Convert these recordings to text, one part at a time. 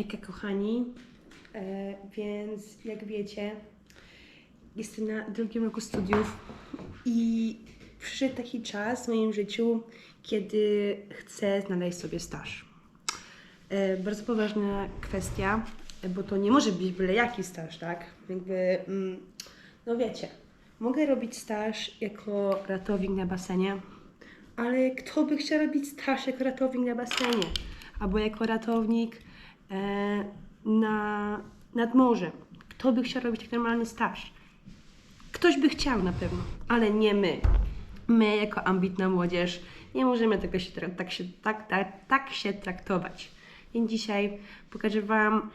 Hejka kochani, e, więc jak wiecie, jestem na drugim roku studiów i przyszedł taki czas w moim życiu, kiedy chcę znaleźć sobie staż. E, bardzo poważna kwestia, bo to nie może być byle jaki staż, tak? Jakby, mm, no wiecie, mogę robić staż jako ratownik na basenie, ale kto by chciał robić staż jako ratownik na basenie? Albo jako ratownik na, nad morzem? Kto by chciał robić tak normalny staż? Ktoś by chciał na pewno, ale nie my. My, jako ambitna młodzież, nie możemy tego się, tak, się, tak, tak, tak się traktować. Więc dzisiaj pokażę Wam,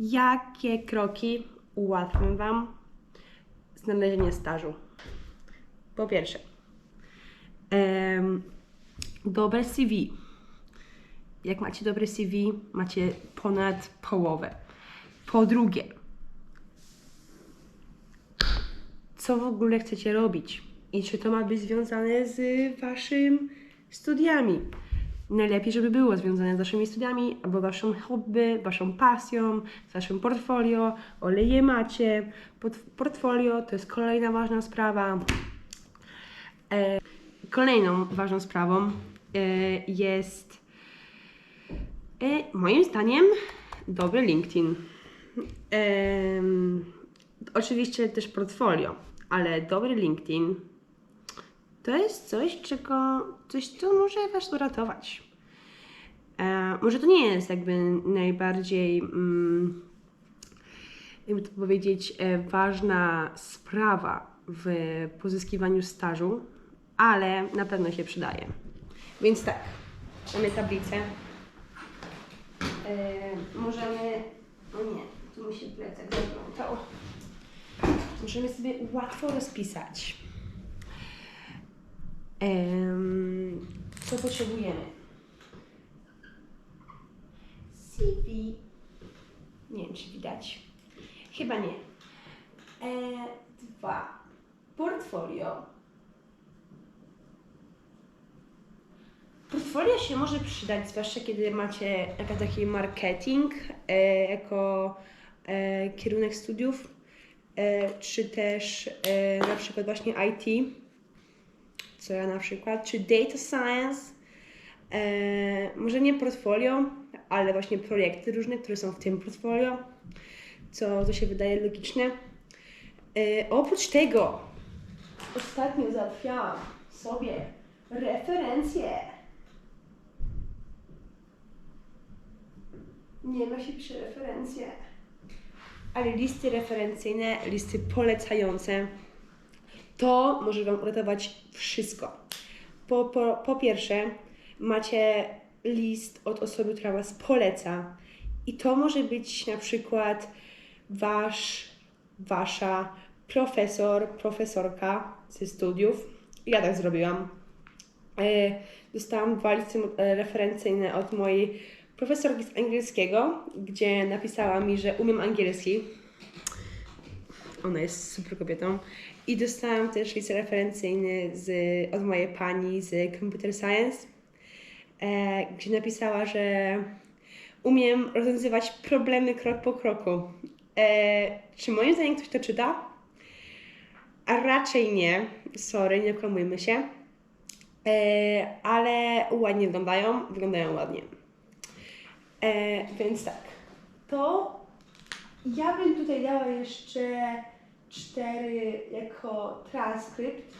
jakie kroki ułatwią Wam znalezienie stażu. Po pierwsze, em, dobre CV. Jak macie dobre CV, macie ponad połowę. Po drugie, co w ogóle chcecie robić i czy to ma być związane z waszymi studiami. Najlepiej, żeby było związane z waszymi studiami, albo waszą hobby, waszą pasją, z waszym portfolio, ole je macie. Port- Portfolio to jest kolejna ważna sprawa. E, kolejną ważną sprawą e, jest moim zdaniem dobry LinkedIn. Oczywiście też portfolio, ale dobry LinkedIn to jest coś, czego, coś, co może Was uratować. E, może to nie jest jakby najbardziej, mm, jakby to powiedzieć, e, ważna sprawa w pozyskiwaniu stażu, ale na pewno się przydaje. Więc tak, mamy tablicę. E, możemy. O nie, tu mi się plecak zaplątał. Możemy sobie łatwo rozpisać. Co potrzebujemy? CV. Nie wiem, czy widać. Chyba nie. E, dwa. Portfolio. Portfolio się może przydać, zwłaszcza kiedy macie taki marketing e, jako e, kierunek studiów, e, czy też e, na przykład właśnie IT, co ja na przykład, czy data science, e, może nie portfolio, ale właśnie projekty różne, które są w tym portfolio, co to się wydaje logiczne. E, oprócz tego, ostatnio załatwiałam sobie referencje. Nie się przy referencje. Ale listy referencyjne, listy polecające, to może Wam uratować wszystko. Po, po, po pierwsze, macie list od osoby, która Was poleca. I to może być na przykład Wasz, Wasza profesor, profesorka ze studiów. Ja tak zrobiłam. E, Dostałam dwa listy e, referencyjne od mojej profesorki z angielskiego, gdzie napisała mi, że umiem angielski. Ona jest super kobietą. I dostałam też list referencyjny z, od mojej pani z Computer Science, e, gdzie napisała, że umiem rozwiązywać problemy krok po kroku. E, czy moim zdaniem ktoś to czyta? A raczej nie. Sorry, nie okłamujmy się. E, ale ładnie wyglądają, wyglądają ładnie. E, więc tak, to ja bym tutaj dała jeszcze cztery jako transkrypt.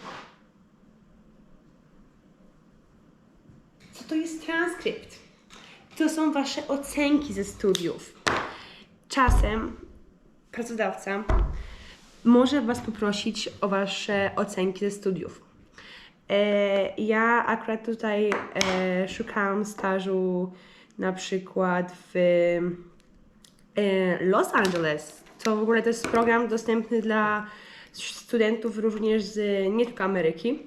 Co to jest transkrypt? To są Wasze ocenki ze studiów. Czasem pracodawca może Was poprosić o Wasze ocenki ze studiów. E, ja akurat tutaj e, szukałam stażu na przykład w e, Los Angeles. To w ogóle to jest program dostępny dla studentów również z nie tylko Ameryki.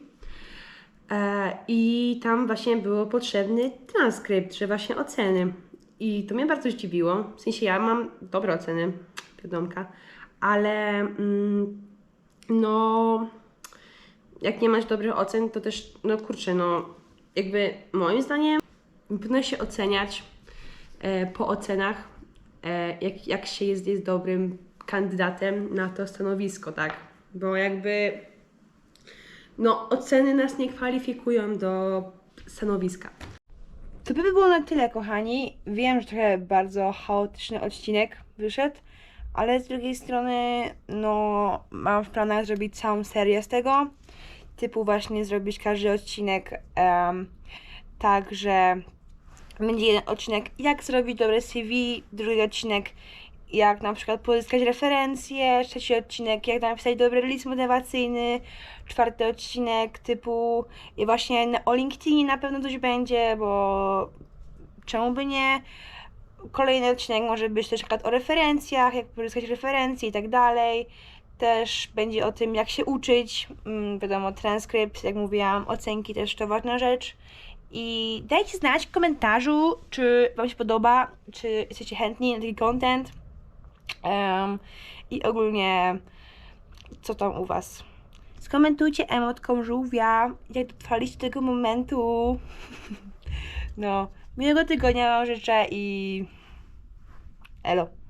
E, I tam właśnie było potrzebny transkrypt, że właśnie oceny. I to mnie bardzo zdziwiło. W sensie ja mam dobre oceny, wiadomka, ale mm, no jak nie masz dobrych ocen, to też, no kurczę, no jakby moim zdaniem powinno się oceniać e, po ocenach, e, jak, jak się jest, jest dobrym kandydatem na to stanowisko, tak? Bo jakby no, oceny nas nie kwalifikują do stanowiska. To by było na tyle, kochani. Wiem, że trochę bardzo chaotyczny odcinek wyszedł, ale z drugiej strony, no, mam w planach zrobić całą serię z tego. Typu właśnie zrobić każdy odcinek em, tak, że będzie jeden odcinek, jak zrobić dobre CV, drugi odcinek, jak na przykład pozyskać referencje, trzeci odcinek, jak napisać dobry list motywacyjny, czwarty odcinek typu i właśnie o LinkedInie na pewno coś będzie, bo czemu by nie? Kolejny odcinek może być też o referencjach, jak pozyskać referencje i tak dalej. Też będzie o tym, jak się uczyć. Mm, wiadomo, transkrypt, jak mówiłam, ocenki też to ważna rzecz. I dajcie znać w komentarzu, czy Wam się podoba, czy jesteście chętni na taki content. Em, I ogólnie, co tam u Was. Skomentujcie emotką żółwia, jak dotrwaliście do tego momentu. No, miłego tygodnia Wam życzę i elo.